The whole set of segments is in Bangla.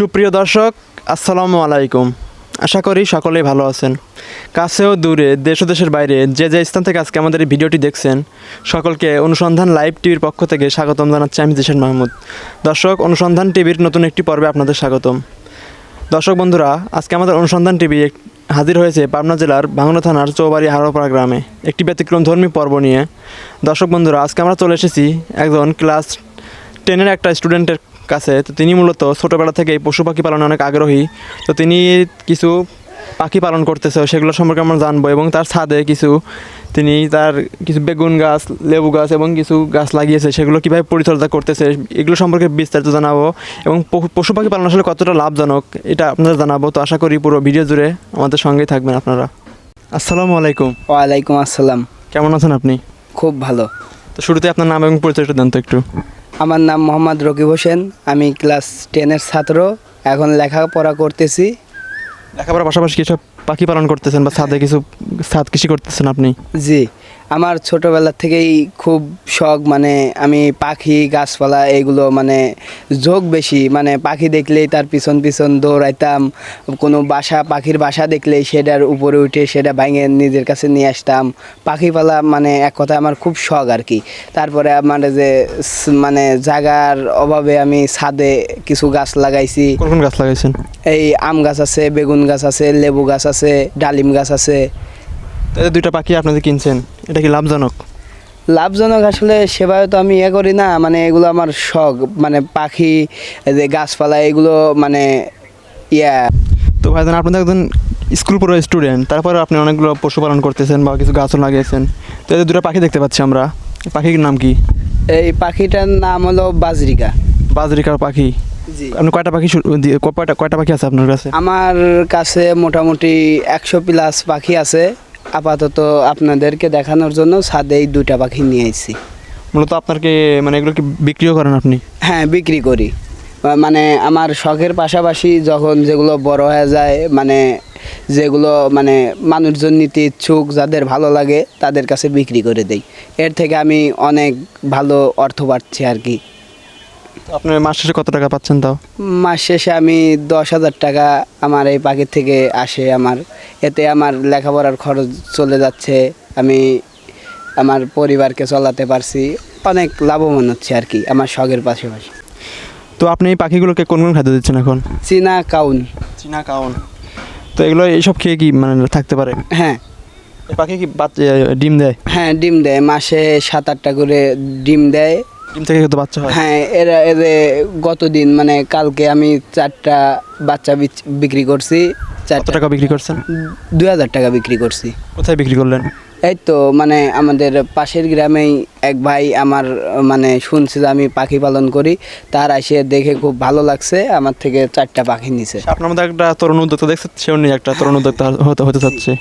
সুপ্রিয় দর্শক, আসসালামু আলাইকুম। আশা করি সকলেই ভালো আছেন। কাছেও দূরে, দেশ দেশের বাইরে যে যে স্থান থেকে আজকে আমাদের এই ভিডিওটি দেখছেন, সকলকে অনুসন্ধান লাইভ টিভির পক্ষ থেকে স্বাগতম জানাচ্ছি আমি জিশান মাহমুদ। দর্শক, অনুসন্ধান টিভির নতুন একটি পর্বে আপনাদের স্বাগতম। দর্শক বন্ধুরা, আজকে আমাদের অনুসন্ধান টিভি হাজির হয়েছে পাবনা জেলার ভাঙনা থানার চৌবাড়ি হারোপাড়া গ্রামে। একটি ব্যতিক্রম ধর্মী পর্ব নিয়ে। দর্শক বন্ধুরা, আজকে আমরা চলে এসেছি একজন ক্লাস টেনের একটা স্টুডেন্টের কাছে তো তিনি মূলত ছোটোবেলা থেকে এই পশু পাখি পালনে অনেক আগ্রহী। তো তিনি কিছু পাখি পালন করতেছে সেগুলো সম্পর্কে আমরা জানব এবং তার ছাদে কিছু তিনি তার কিছু বেগুন গাছ লেবু গাছ এবং কিছু গাছ লাগিয়েছে সেগুলো কীভাবে পরিচর্যা করতেছে এগুলো সম্পর্কে বিস্তারিত জানাব এবং পশু- পাখি পালন আসলে কতটা লাভজনক এটা আপনাদের জানাব। তো আশা করি পুরো ভিডিও জুড়ে আমাদের সঙ্গেই থাকবেন আপনারা। আসসালামু আলাইকুম। ওয়ালাইকুম আসসালাম। কেমন আছেন আপনি? খুব ভালো। তো শুরুতে আপনার নাম এবং পরিচয়টা দেন তো একটু। আমার নাম মোহাম্মদ রকিব হোসেন আমি ক্লাস টেনের ছাত্র এখন লেখাপড়া করতেছি। লেখাপড়ার পাশাপাশি কিছু পাখি পালন করতেছেন বা ছাদে কিছু ছাদ কৃষি করতেছেন আপনি? জি। আমার ছোটোবেলা থেকেই খুব শখ মানে আমি পাখি গাছপালা এগুলো মানে ঝোঁক বেশি মানে পাখি দেখলেই তার পিছন পিছন দৌড়াইতাম। কোনো বাসা পাখির বাসা দেখলেই সেটার উপরে উঠে সেটা ভাঙে নিজের কাছে নিয়ে আসতাম। পাখি পালা মানে এক কথা আমার খুব শখ আর কি। তারপরে আমার যে মানে জায়গার অভাবে আমি ছাদে কিছু গাছ লাগাইছি। কোন গাছ লাগাইছেন? এই আম গাছ আছে বেগুন গাছ আছে লেবু গাছ আছে ডালিম গাছ আছে। তো এই যে দুইটা পাখি আপনাদের কিনছেন এটা কি লাভজনক? লাভজনক আসলে সেভাবে তো আমি ইয়ে করি না মানে এগুলো আমার শখ মানে পাখি যে গাছপালা এগুলো মানে ইয়া। তো ভাইজান আপনাদের একজন স্কুল পড়ো স্টুডেন্ট তারপরে আপনি অনেকগুলো পশুপালন করতেছেন বা কিছু গাছও লাগিয়েছেন। তো যে দুটো পাখি দেখতে পাচ্ছি আমরা পাখির নাম কি? এই পাখিটার নাম হলো বাজরিকা। বাজরিকার পাখি। আপনি কয়টা পাখি কয়টা কয়টা পাখি আছে আপনার কাছে? আমার কাছে মোটামুটি একশো প্লাস পাখি আছে। আপাতত আপনাদেরকে দেখানোর জন্য ছাদে এই দুইটা পাখি নিয়ে এসেছি মূলত আপনাকে মানে এগুলো কি বিক্রিও করেন আপনি? হ্যাঁ বিক্রি করি। মানে আমার শখের পাশাপাশি যখন যেগুলো বড় হয়ে যায় মানে যেগুলো মানে মানুষজন নিতে ইচ্ছুক যাদের ভালো লাগে তাদের কাছে বিক্রি করে দেই। এর থেকে আমি অনেক ভালো অর্থ পাচ্ছি আর কি। তো আপনি মাস শেষে কত টাকা পাচ্ছেন তাও? মাস শেষে আমি দশ হাজার টাকা আমার এই পাখির থেকে আসে আমার। এতে আমার লেখাপড়ার খরচ চলে যাচ্ছে। আমি আমার পরিবারকে চালাতে পারছি। অনেক লাভবান হচ্ছে আর কি আমার শখের পাশাপাশি। তো আপনি এই পাখিগুলোকে কোন কোন খাদ্য দিচ্ছেন এখন? চীনা কাউন। চীনা কাউন। তো এগুলো এইসব খেয়ে কি মানে থাকতে পারে? হ্যাঁ। পাখি কি ডিম দেয়? হ্যাঁ ডিম দেয়। মাসে সাত আটটা করে ডিম দেয়। ডিম থেকে তো বাচ্চা হয়। হ্যাঁ এরা এদের গতদিন মানে কালকে আমি চারটা বাচ্চা বিচ- বিক্রি করছি চার টাকা বিক্রি করছেন? দুই হাজার টাকা বিক্রি করছি। কোথায় বিক্রি করলেন? এই তো মানে আমাদের পাশের গ্রামেই এক ভাই আমার মানে শুনছে যে আমি পাখি পালন করি তার আসে দেখে খুব ভালো লাগছে আমার থেকে চারটা পাখি নিছে। আপনার মধ্যে একটা তরুণ উদ্যোক্তা দেখছে সেও নিয়ে একটা তরুণ উদ্যোক্তা হতে হতে চাচ্ছে।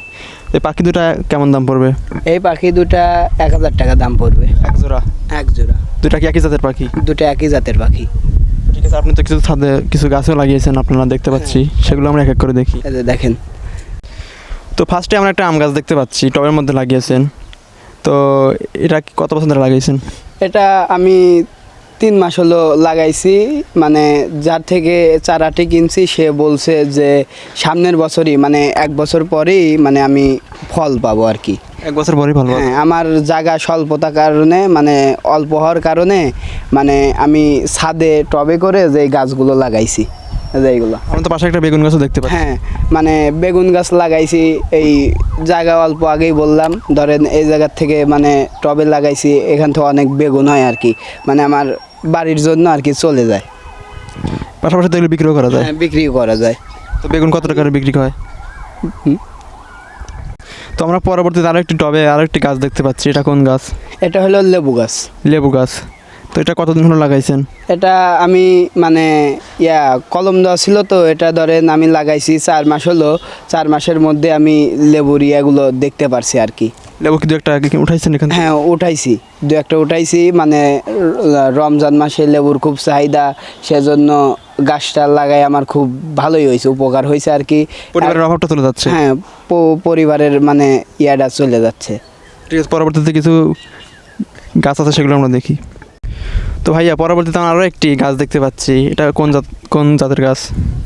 এই পাখি দুটা কেমন দাম পড়বে? এই পাখি দুটা এক হাজার টাকা দাম পড়বে। এক জোড়া? এক জোড়া। দুটা কি একই জাতের পাখি? দুটো একই জাতের পাখি। ঠিক আছে আপনি তো কিছু ছাদে কিছু গাছও লাগিয়েছেন আপনারা দেখতে পাচ্ছি। সেগুলো আমরা এক এক করে দেখি। দেখেন তো ফার্স্টে আমরা একটা আম গাছ দেখতে পাচ্ছি টবের মধ্যে লাগিয়েছেন। তো এটা কি কত বছর ধরে লাগিয়েছেন এটা আমি তিন মাস হলো লাগাইছি মানে যার থেকে চারাটি কিনছি সে বলছে যে সামনের বছরই মানে এক বছর পরেই মানে আমি ফল পাবো আর কি। এক বছর পরেই ভালো হ্যাঁ আমার জায়গা স্বল্পতার কারণে মানে অল্প হওয়ার কারণে মানে আমি ছাদে টবে করে যে গাছগুলো লাগাইছি। এইগুলো। আমরা তো পাশে একটা বেগুন গাছও দেখতে পাচ্ছি। হ্যাঁ মানে বেগুন গাছ লাগাইছি এই জায়গা অল্প আগেই বললাম। ধরেন এই জায়গার থেকে মানে টবে লাগাইছি এখান থেকে অনেক বেগুন হয় আর কি। মানে আমার বাড়ির জন্য আর কি চলে যায়। পাশাপাশি তো এগুলো বিক্রিও করা যায়। হ্যাঁ বিক্রি করা যায়। তো বেগুন কত টাকার বিক্রি হয়? তো আমরা পরবর্তীতে আরও একটি টবে আরও একটি গাছ দেখতে পাচ্ছি। এটা কোন গাছ? এটা হলো লেবু গাছ। লেবু গাছ। তো এটা কতদিন হলো লাগাইছেন? এটা আমি মানে ইয়া কলম দেওয়া ছিল তো এটা ধরেন আমি লাগাইছি চার মাস হলো। চার মাসের মধ্যে আমি লেবুর ইয়াগুলো দেখতে পারছি আর কি। লেবু কি দু একটা কি উঠাইছেন এখান? হ্যাঁ উঠাইছি। দু একটা উঠাইছি মানে রমজান মাসে লেবুর খুব চাহিদা সেজন্য গাছটা লাগাই আমার খুব ভালোই হয়েছে উপকার হয়েছে আর কি। পরিবারের অভাবটা চলে যাচ্ছে? হ্যাঁ পরিবারের মানে ইয়াটা চলে যাচ্ছে। ঠিক আছে পরবর্তীতে কিছু গাছ আছে সেগুলো আমরা দেখি। তো ভাইয়া পরবর্তীতে আমরা আরও একটি গাছ দেখতে পাচ্ছি। এটা কোন জাত কোন জাতের গাছ?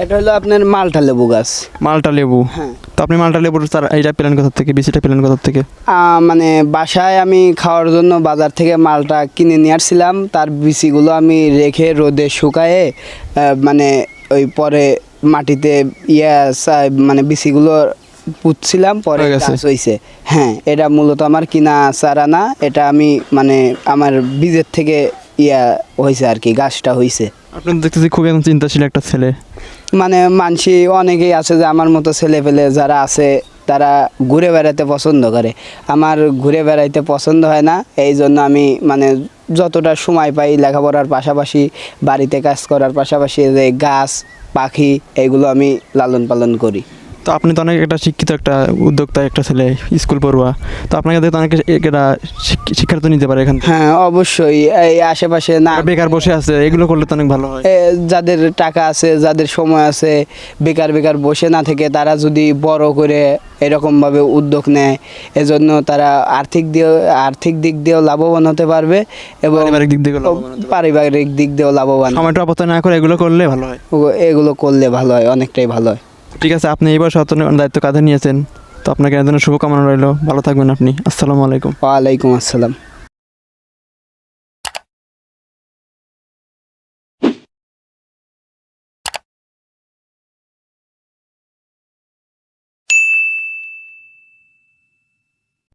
এটা হলো আপনার মালটা লেবু গাছ। মালটা লেবু। হ্যাঁ। তো আপনি মালটা লেবুর চারা এইটা পেলেন কোথা থেকে? বিচিটা পেলেন কোথা থেকে? মানে বাসায় আমি খাওয়ার জন্য বাজার থেকে মালটা কিনে নিয়ে আসছিলাম। তার বিচিগুলো আমি রেখে রোদে শুকায়ে মানে ওই পরে মাটিতে ইয়া মানে বিচিগুলো পুঁতছিলাম পরে গেছে। গাছ হইছে। হ্যাঁ এটা মূলত আমার কিনা চারা না। এটা আমি মানে আমার বীজের থেকে ইয়া হয়েছে আর কি গাছটা হইছে। আপনি দেখতেছি খুবই একদম চিন্তাশীল একটা ছেলে। মানে মানসি অনেকেই আছে যে আমার মতো ছেলে পেলে যারা আছে তারা ঘুরে বেড়াতে পছন্দ করে। আমার ঘুরে বেড়াইতে পছন্দ হয় না এই জন্য আমি মানে যতটা সময় পাই লেখাপড়ার পাশাপাশি বাড়িতে কাজ করার পাশাপাশি যে গাছ পাখি এগুলো আমি লালন পালন করি। তো আপনি তো অনেক একটা শিক্ষিত একটা উদ্যোক্তা একটা ছেলে স্কুল পড়ুয়া। তো আপনাকে দেখতে অনেকে একটা শিক- শিক্ষা তো নিতে পারে এখান থেকে। হ্যাঁ অবশ্যই। এই আশেপাশে না বেকার বসে আছে এগুলো করলে তো অনেক ভালো হয়। যাদের টাকা আছে যাদের সময় আছে বেকার বেকার বসে না থেকে তারা যদি বড় করে এরকমভাবে উদ্যোগ নেয় এজন্য তারা আর্থিক দিয়ে আর্থিক দিক দিয়েও লাভবান হতে পারবে এবং পারিবারিক দিক দিয়ে লাভবান হতে পারবে। পারিবারিক দিক দিয়েও লাভবান। সময়টা অপচয় না করে এগুলো করলে ভালো হয়। এগুলো করলে ভালো হয় অনেকটাই ভালো হয়। ঠিক আছে, আপনি এবার সচেতন দায়িত্ব কাঁধে নিয়েছেন? তো আপনাকে এর জন্য শুভকামনা রইল। ভালো থাকবেন আপনি। আসসালামু আলাইকুম। ওয়ালাইকুম আসসালাম।